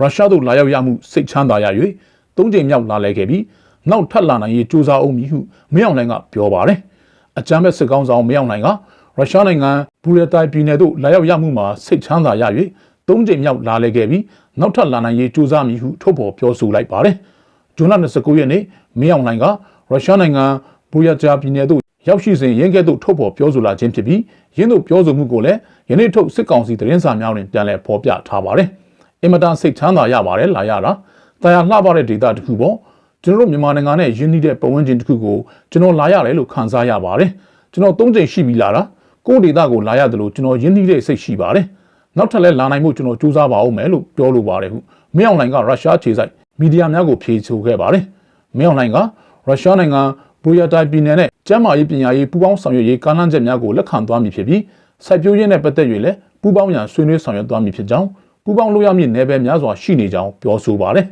ရုရှားသို့လာရောက်ရမှုစိတ်ချမ်းသာရ၍သုံးကြိမ်မြောက်လာလဲခဲ့ပြီးနောက်ထပ်လာနိုင်ရေးကြိုးစားအောင်မည်ဟုမင်းအောင်လှိုင်ကပြောပါတယ်။အကြမ်းဖက်စစ်ကောင်းဆောင်မင်းအောင်လှိုင်ကရုရှားနိုင်ငံဘူရတိုင်ပြည်နယ်သို့လာရောက်ရမှုမှာစိတ်ချမ်းသာရ၍သုံးကြိမ်မြောက်လာလဲခဲ့ပြီးနောက်ထပ်လာနိုင်ရေးကြိုးစားမည်ဟုထုတ်ဖော်ပြောဆိုလိုက်ပါတယ်။ဇွန်လ29ရက်နေ့မင်းအောင်လှိုင်ကရုရှားနိုင်ငံဘူရဂျာပြည်နယ်သို့ရောက်ရှိစဉ်ရင်းကဲ့သို့ထုတ်ဖော်ပြောဆိုလာခြင်းဖြစ်ပြီးရင်းတို့ပြောဆိုမှုကိုလည်းယနေ့ထုတ်စစ်ကောင်စီသတင်းစာများတွင်ပြန်လည်ဖော်ပြထားပါတယ်။ အင်မတန်စိတ်ချမ်းသာရပါတယ်လာရတာတရားလှပတဲ့ဒေတာတစ်ခုပေါ့ကျွန်တော်တို့မြန်မာနိုင်ငံနဲ့ရင်းနှီးတဲ့ပတ်ဝန်းကျင်တစ်ခုကိုကျွန်တော်လာရတယ်လို့ခံစားရပါတယ်ကျွန်တော်သုံးချိန်ရှိပြီလာတာကိုယ့်ဒေတာကိုလာရတယ်လို့ကျွန်တော်ရင်းနှီးတဲ့စိတ်ရှိပါတယ်နောက်ထပ်လည်းလာနိုင်မှုကျွန်တော်စူးစမ်းပါအောင်မယ်လို့ပြောလိုပါတယ်ဟုမင်းအောင်လှိုင်ကရုရှားခြေစိုက်မီဒီယာများကိုဖြေဆိုခဲ့ပါတယ်မင်းအောင်လှိုင်ကရုရှားနိုင်ငံဘူရတိုင်ပြည်နယ်နဲ့ကျန်းမာရေးပညာရေးပူးပေါင်းဆောင်ရွက်ရေးကားလမ်းချက်များကိုလက်ခံသွားမည်ဖြစ်ပြီးစိုက်ပျိုးရေးနဲ့ပတ်သက်၍လည်းပူးပေါင်းရန်ဆွေးနွေးဆောင်ရွက်သွားမည်ဖြစ်ကြောင်း ပူးပေါင်းလို့ရမည့်နယ်ပယ်များစွာရှိနေကြောင်းပြောဆိုပါတယ်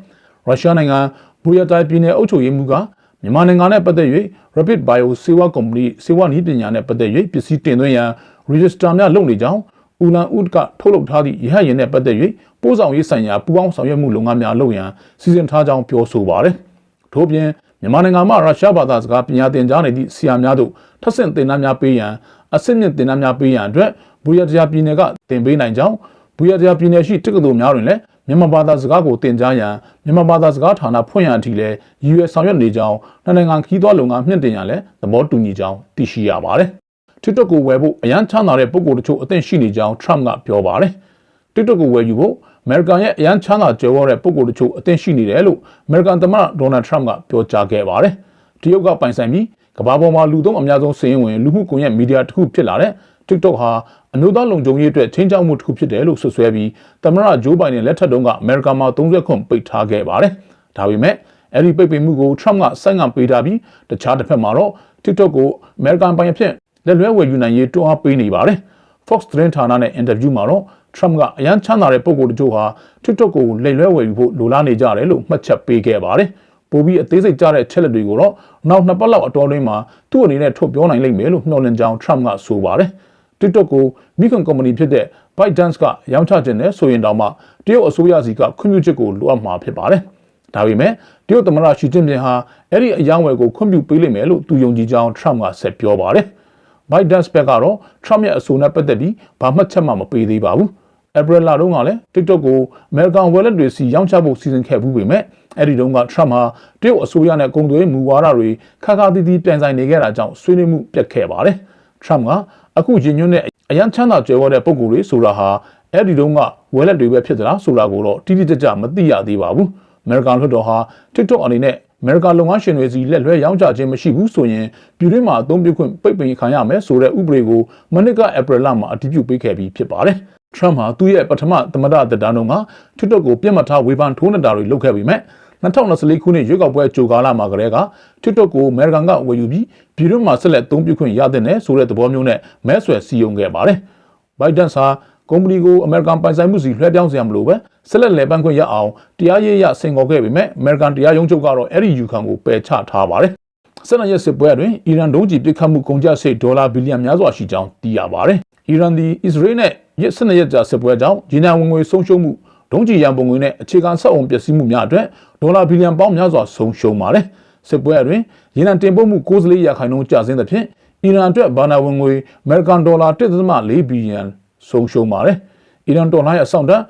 ရုရှားနိုင်ငံဘူရတိုင်ပြည်နယ်အုပ်ချုပ်ရေးမှူးကမြန်မာနိုင်ငံနဲ့ပတ်သက်၍ Rapid Bio စေဝါကုမ္ပဏီစေဝါနည်းပညာနဲ့ပတ်သက်၍ပစ္စည်းတင်သွင်းရန် register များလုပ်နေကြောင်းဦးလန်ဦးကထုတ်လုပ်ထားသည့်ရဟတ်ယာဉ်နဲ့ပတ်သက်၍ပို့ဆောင်ရေးဆိုင်ရာပူးပေါင်းဆောင်ရွက်မှုလုပ်ငန်းများလုပ်ရန်စီစဉ်ထားကြောင်းပြောဆိုပါတယ်။ထို့ပြင်မြန်မာနိုင်ငံမှာရုရှားဘာသာစကားပညာသင်ကြားနေသည့်ဆရာများတို့ထပ်ဆင့်သင်တန်းများပေးရန်အဆင့်မြင့်သင်တန်းများပေးရန်အတွက်ဘူရတရားပြည်နယ်ကသင်ပေးနိုင်ကြောင်း ဘူရတရားပြည်နယ်ရှိတက္ကသိုလ်များတွင်လည်းမြန်မာဘာသာစကားကိုသင်ကြားရန်မြန်မာဘာသာစကားဌာနဖွင့်ရန်အထိလည်းရည်ရွယ်ဆောင်ရွက်နေကြောင်းနှစ်နိုင်ငံခီးသွွားလုပ်ငန်းမြင့်တင်ရန်လည်းသဘောတူညီကြောင်းသိရှိရပါတယ်။ TikTok ကိုဝယ်ဖို့အရန်ချမ်းသာတဲ့ပုံကိုယ်တချို့အသင့်ရှိနေကြောင်း Trump ကပြောပါတယ်။ TikTok ကိုဝယ်ယူဖို့အမေရိကန်ရဲ့အရန်ချမ်းသာကြွယ်ဝတဲ့ပုံကိုယ်တချို့အသင့်ရှိနေတယ်လို့အမေရိကန်သမ္မတဒေါ်နယ်ထရမ့်ကပြောကြားခဲ့ပါတယ်။တရုတ်ကပိုင်ဆိုင်ပြီးကမ္ဘာပေါ်မှာလူသုံးအများဆုံးစည်ရင်ဝင်လူမှုကွန်ရက်မီဒီယာတစ်ခုဖြစ်လာတဲ့ TikTok ဟာအမျိုးသားလုံခြုံရေးအတွက်ချင်းချောက်မှုတစ်ခုဖြစ်တယ်လို့ဆွဆွဲပြီးသမ္မတဂျိုးဘိုင်ဒန်လက်ထက်တုန်းကအမေရိကန်မှာ30ခွန်ပိတ်ထားခဲ့ပါတယ်။ဒါပေမဲ့အဲ့ဒီပိတ်ပင်မှုကို Trump ကစိုက်ငံပေးထားပြီးတခြားတစ်ဖက်မှာတော့ TikTok ကိုအမေရိကန်ပိုင်အဖြစ်လက်လွဲဝယ်ယူနိုင်ရေးတွန်းအားပေးနေပါတယ်။ Fox သတင်းဌာနနဲ့အင်တာဗျူးမှာတော့ Trump ကအရန်ချမ်းသာတဲ့ပုံကိုယ်တချို့ဟာ TikTok ကိုလက်လွဲဝယ်ယူဖို့လိုလားနေကြတယ်လို့မှတ်ချက်ပေးခဲ့ပါတယ်။ပိုပြီးအသေးစိတ်ကြတဲ့ချက်လက်တွေကိုတော့နောက်နှစ်ပတ်လောက်အတော်တွင်းမှာသူ့အနေနဲ့ထုတ်ပြောနိုင်လိမ့်မယ်လို့မျှော်လင့်ကြောင်း Trump ကဆိုပါတယ်။ TikTok ကိုမိခင်ကုမ္ပဏီဖြစ်တဲ့ ByteDance ကရောင်းချခြင်းနဲ့ဆိုရင်တောင်မှတရုတ်အစိုးရစီကခွင့်ပြုချက်ကိုလိုအပ်မှာဖြစ်ပါတယ်။ဒါပေမဲ့တရုတ်သမ္မတရှီကျင်းပင်ဟာအဲ့ဒီအယောင်းဝယ်ကိုခွင့်ပြုပေးလိမ့်မယ်လို့သူယုံကြည်ကြောင်း Trump ကဆက်ပြောပါတယ်။ ByteDance ဘက်ကတော့ Trump ရဲ့အဆိုနဲ့ပတ်သက်ပြီးဘာမှချက်မှမပေးသေးပါဘူး။ April လတုန်းကလည်း TikTok ကို American Wallet တွေစီရောင်းချဖို့စီစဉ်ခဲ့ဘူးပေမဲ့အဲ့ဒီတုန်းက Trump ဟာတရုတ်အစိုးရနဲ့ကုန်သွယ်မူဝါဒတွေခါခါသီးသီးပြန်ဆိုင်နေခဲ့တာကြောင့်ဆွေးနွေးမှုပြတ်ခဲ့ပါတယ်။ Trump က အခုရည်ညွှန်းတဲ့အရန်ချမ်းသာကြွယ်ဝတဲ့ပုံကိုယ်တွေဆိုတာဟာအဲ့ဒီတုန်းက wallet တွေပဲဖြစ်သလားဆိုတာကိုတော့တိတိကျကျမသိရသေးပါဘူး။ American လွှတ်တော်ဟာ TikTok အနေနဲ့အမေရိကန်လုပ်ငန်းရှင်တွေစီလက်လွဲရောင်းချခြင်းမရှိဘူးဆိုရင်ပြည်တွင်းမှာအသုံးပြုခွင့်ပိတ်ပင်ခံရမယ်ဆိုတဲ့ဥပဒေကိုမနစ်ကဧပြီလမှာအတည်ပြုပေးခဲ့ပြီးဖြစ်ပါတယ်။ Trump ဟာသူ့ရဲ့ပထမသမ္မတသက်တမ်းတုန်းက TikTok ကိုပြစ်မှတ်ထားဝေဖန်ထိုးနှက်တာတွေလုပ်ခဲ့ပြီးမြဲ 2024ခုနှစ်ရွေးကောက်ပွဲကြိုကာလမှာကတည်းက TikTok ကိုအမေရိကန်ကဝယ်ယူပြီးပြည်တွင်းမှာဆက်လက်အသုံးပြုခွင့်ရတဲ့နယ်ဆိုတဲ့သဘောမျိုးနဲ့မဲဆွယ်စည်းရုံးခဲ့ပါတယ်။ Biden ဟာကုမ္ပဏီကိုအမေရိကန်ပိုင်ဆိုင်မှုစီလွှဲပြောင်းစရာမလိုပဲဆက်လက်လည်ပတ်ခွင့်ရအောင်တရားရေးရဆင်ခေါ်ခဲ့ပေမဲ့အမေရိကန်တရားရုံးချုပ်ကတော့အဲ့ဒီယူခံကိုပယ်ချထားပါတယ်။ဆက်နရက်စစ်ပွဲအတွင်းအီရန်ဒုံးကျည်ပစ်ခတ်မှုကုန်ကျစရိတ်ဒေါ်လာဘီလီယံများစွာရှိကြောင်းသိရပါတယ်။အီရန်သည်အစ္စရေးနဲ့ရက်ဆက်နရက်ကြာစစ်ပွဲကြောင့်ဂျီနန်ဝင်ငွေဆုံးရှုံးမှု ဒုံးကျည်ရန်ပုံငွေနဲ့အခြေခံဆက်အုံပျက်စီးမှုများအတွက်ဒေါ်လာဘီလီယံပေါင်းများစွာဆုံးရှုံးပါတယ်။စစ်ပွဲအတွင်းရေနံတင်ပို့မှု94ရာခိုင်နှုန်းကျဆင်းသဖြင့်အီရန်အတွက်ဘာနာဝင်ငွေအမေရိကန်ဒေါ်လာ1.4ဘီလီယံဆုံးရှုံးပါတယ်။အီရန်တော်လှန်ရေးအဆောင်တန်း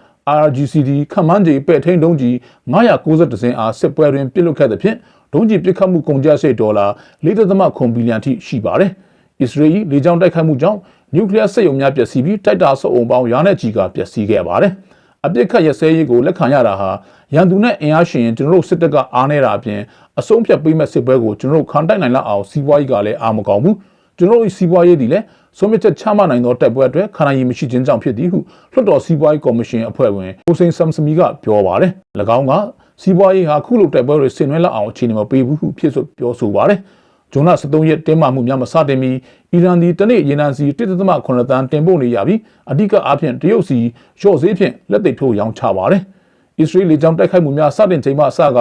RGCD ခန့်မှန်းခြေပဲ့ထိန်ဒုံးကြီး990စင်းအားစစ်ပွဲတွင်ပြစ်လွတ်ခဲ့သဖြင့်ဒုံးကြီးပစ်ခတ်မှုကုန်ကျစရိတ်ဒေါ်လာ4.9ဘီလီယံထိရှိပါတယ်။အစ္စရေးလေကြောင်းတိုက်ခိုက်မှုကြောင့်နျူကလ িয়ার စက်ရုံများပျက်စီးပြီးတိုက်တာစုပ်အုံပေါင်းရာနဲ့ချီကပျက်စီးခဲ့ပါတယ်။ အပြစ်ခတ်ရစဲရေးကိုလက်ခံရတာဟာရန်သူနဲ့အင်အားရှင်ကျွန်တော်တို့စစ်တပ်ကအားနေတာအပြင်အဆုံးဖြတ်ပေးမဲ့စစ်ပွဲကိုကျွန်တော်တို့ခံတိုက်နိုင်လောက်အောင်စီးပွားရေးကလည်းအားမကောင်းဘူး။ကျွန်တော်တို့စီးပွားရေးဒီလည်းဆုံးဖြတ်ချက်ချမှတ်နိုင်သောတိုက်ပွဲအတွက်ခန္ဓာရည်မရှိခြင်းကြောင့်ဖြစ်သည်ဟုလွှတ်တော်စီးပွားရေးကော်မရှင်အဖွဲ့ဝင်ဟိုစိန်ဆမ်စမီကပြောပါတယ်။၎င်းကစီးပွားရေးဟာခုလိုတိုက်ပွဲတွေဆင်နွှဲလောက်အောင်အခြေအနေမပေးဘူးဟုဖြစ်ဆိုပြောဆိုပါတယ်။ ဂျွန်လ23ရက်တင်းမာမှုများမစတင်မီအီရန်သည်တနေ့ရေနံစီ1.8တန်းတင်ပို့နေရပြီးအဓိကအားဖြင့်တရုတ်စီရော့ဈေးဖြင့်လက်သိပ်ထိုးရောင်းချပါတယ်။အစ္စရေးလေကြောင်းတိုက်ခိုက်မှုများစတင်ချိန်မှအစက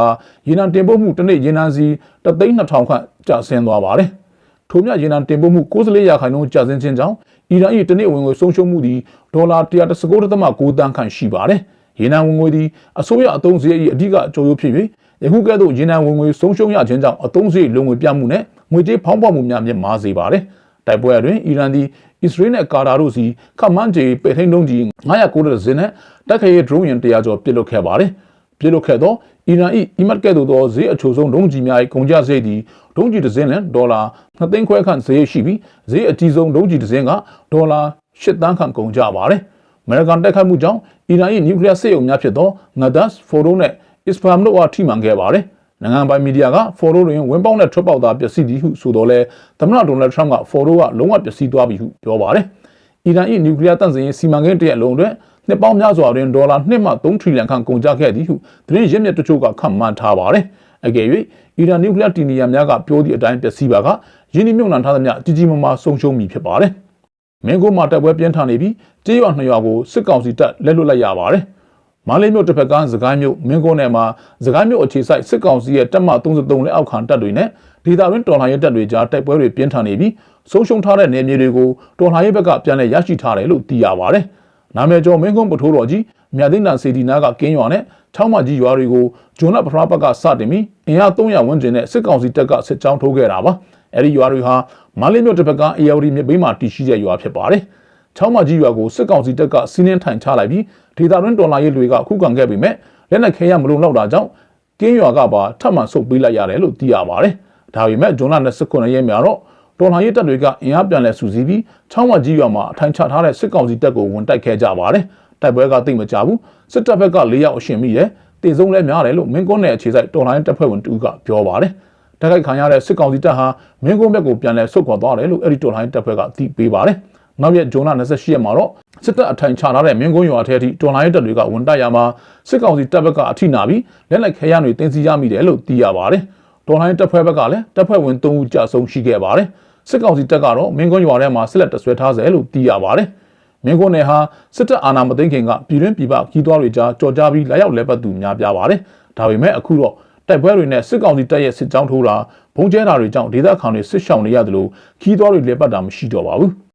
ရေနံတင်ပို့မှုတစ်နေ့ရေနံစီ3,200ခန့်ကျဆင်းသွားပါတယ်။ထိုမြရေနံတင်ပို့မှု94ရာခိုင်နှုန်းကျဆင်းခြင်းကြောင့်အီရန်၏တနေ့ဝင်ငွေဆုံးရှုံးမှုသည်ဒေါ်လာ119.9တန်းခန့်ရှိပါတယ်။ရေနံဝင်ငွေသည်အစိုးရအသုံးစရိတ်၏အဓိကအကျိုးရိုးဖြစ်၍ ယခုကဲ့သို့ရေနံဝင်ငွေဆုံးရှုံးရခြင်းကြောင့်အသုံးစရိတ်လုံငွေပြမှုနဲ့ငွေကြေးဖောင်းပွမှုများမြင့်မားစေပါတယ်။တိုက်ပွဲအတွင်းအီရန်သည်အစ္စရေးနဲ့ကာတာတို့စီခမန်းဂျီပေထိန်တုံးကြီး990စင်းနဲ့တက်ခရဲ drone ရင်100ကျော်ပစ်လွတ်ခဲ့ပါတယ်။ပစ်လွတ်ခဲ့သောအီရန်၏အီမတ်ကဲ့သို့သောဈေးအချိုဆုံးဒုံးကြီးများ၏ကုန်ကျစရိတ်သည်ဒုံးကြီးတစ်စင်းလင်ဒေါ်လာ2သိန်းခွဲခန့်ဈေးရှိပြီးဈေးအကြီးဆုံးဒုံးကြီးတစ်စင်းကဒေါ်လာ8သန်းခန့်ကုန်ကျပါတယ်။အမေရိကန်တိုက်ခိုက်မှုကြောင့်အီရန်၏နျူကလ িয়ার စစ်အုံများဖြစ်သော Nadas, Fordo နဲ့ Isfahan တို့အားထိမှန်ခဲ့ပါတယ်။နိုင်ငံပိုင်မီဒီယာက Fordo တွင်ဝင်ပေါက်နဲ့ထွက်ပေါက်သားပျက်စီးသည်ဟုဆိုတော့လဲသမ္မတဒေါ်နယ်ထရမ့်က Fordo ကလုံးဝပျက်စီးသွားပြီဟုပြောပါတယ်။အီရန်၏နျူကလ িয়ার တန့်စင်ရေးစီမံကိန်းတစ်ရပ်လုံးအတွက်နှစ်ပေါင်းများစွာတွင်ဒေါ်လာ2မှ3ထရီလီယံခန့်ကုန်ကျခဲ့သည်ဟုသတင်းရင်းမြစ်တချို့ကခန့်မှန်းထားပါတယ်။အကယ်၍အီရန်နျူကလ িয়ার တီနီယံများကပြောသည့်အတိုင်းပျက်စီးပါကယင်းဒီမြုံနှံထားသမျှကြီးကြီးမားမားဆုံးရှုံးမည်ဖြစ်ပါတယ်။ မင်းကိုမှတက်ပွဲပြင်းထန်နေပြီးကြေးရွာနှစ်ရွာကိုစစ်ကောင်စီတပ်လက်လွတ်လိုက်ရပါတယ်။ မန္တလေးမြို့တစ်ဖက်ကစကိုင်းမြို့မင်းကိုနယ်မှာစကိုင်းမြို့အခြေစိုက်စစ်ကောင်စီရဲ့တပ်မ33လက်အောက်ခံတပ်တွေနဲ့ဒေသတွင်းတော်လှန်ရေးတပ်တွေကြားတိုက်ပွဲတွေပြင်းထန်နေပြီးဆုံးရှုံးထားတဲ့နယ်မြေတွေကိုတော်လှန်ရေးဘက်ကပြန်လည်ရရှိထားတယ်လို့သိရပါတယ်။နာမည်ကျော်မင်းကုန်းပထိုးတော်ကြီးမြတ်သိန်းတန်စီဒီနာကကင်းရွာနဲ့ချောင်းမကြီးရွာတွေကိုဂျွန်နတ်ပထမဘက်ကစတင်ပြီးအင်အား300ဝန်းကျင်နဲ့စစ်ကောင်စီတပ်ကစစ်ကြောင်းထိုးခဲ့တာပါ။အဲဒီရွာတွေဟာမန္တလေးမြို့တစ်ဖက်ကအေယာဝတီမြစ်ဘေးမှာတည်ရှိတဲ့ရွာဖြစ်ပါတယ်။ ချောင်းမကြီးရွာကိုစစ်ကောင်စီတပ်ကစီးနှင်းထိုင်ချလိုက်ပြီးဒေသတွင်းတော်လှန်ရေးတွေကခုခံခဲ့ပေမဲ့လက်နက်ခဲရမလုံလောက်တာကြောင့်ကင်းရွာကပါထပ်မံဆုတ်ပေးလိုက်ရတယ်လို့သိရပါတယ်။ဒါပေမဲ့ဂျွန်လ29ရက်မှာတော့တော်လှန်ရေးတပ်တွေကအင်အားပြန်လဲစုစည်းပြီးချောင်းမကြီးရွာမှာအထိုင်ချထားတဲ့စစ်ကောင်စီတပ်ကိုဝင်တိုက်ခဲ့ကြပါတယ်။တိုက်ပွဲကသိမ့်မကြဘူး။စစ်တပ်ဘက်က၄ယောက်အရှင်မိတယ်။တေဆုံးလဲများတယ်လို့မင်းကွန်းနယ်အခြေစိုက်တော်လှန်ရေးတပ်ဖွဲ့ဝင်တူကပြောပါတယ်။တိုက်ခိုက်ခံရတဲ့စစ်ကောင်စီတပ်ဟာမင်းကွန်းဘက်ကိုပြန်လဲဆုတ်ခွာသွားတယ်လို့အဲ့ဒီတော်လှန်ရေးတပ်ဖွဲ့ကသိပေးပါတယ်။ နောက်ရက်ဂျွန်လ28ရက်မှာတော့စစ်တပ်အထိုင်ချထားတဲ့မင်းကွန်းရွာထဲအထိတော်လိုင်းတပ်တွေကဝန်တိုက်ရမှာစစ်ကောင်စီတပ်ဘက်ကအထိနာပြီးလက်လက်ခဲရတွေတင်စီရမိတယ်လို့သိရပါတယ်။တော်လိုင်းတပ်ဖွဲ့ဘက်ကလည်းတပ်ဖွဲ့ဝင်3ဦးကြာဆုံးရှိခဲ့ပါတယ်။စစ်ကောင်စီတပ်ကတော့မင်းကွန်းရွာထဲမှာဆက်လက်တဆွဲထားစေလို့သိရပါတယ်။မင်းကွန်းနယ်ဟာစစ်တပ်အာဏာမသိမ်းခင်ကပြည်တွင်းပြည်ပခီးသွွားတွေကြားကြော်ကြားပြီးလာရောက်လဲပတ်သူများပြားပါတယ်။ဒါပေမဲ့အခုတော့တိုက်ပွဲတွေနဲ့စစ်ကောင်စီတပ်ရဲ့စစ်ကြောင်းထိုးတာဘုံကျဲတာတွေကြောင့်ဒေသခံတွေစစ်ရှောင်နေရတယ်လို့ခီးသွွားတွေလဲပတ်တာမရှိတော့ပါဘူး။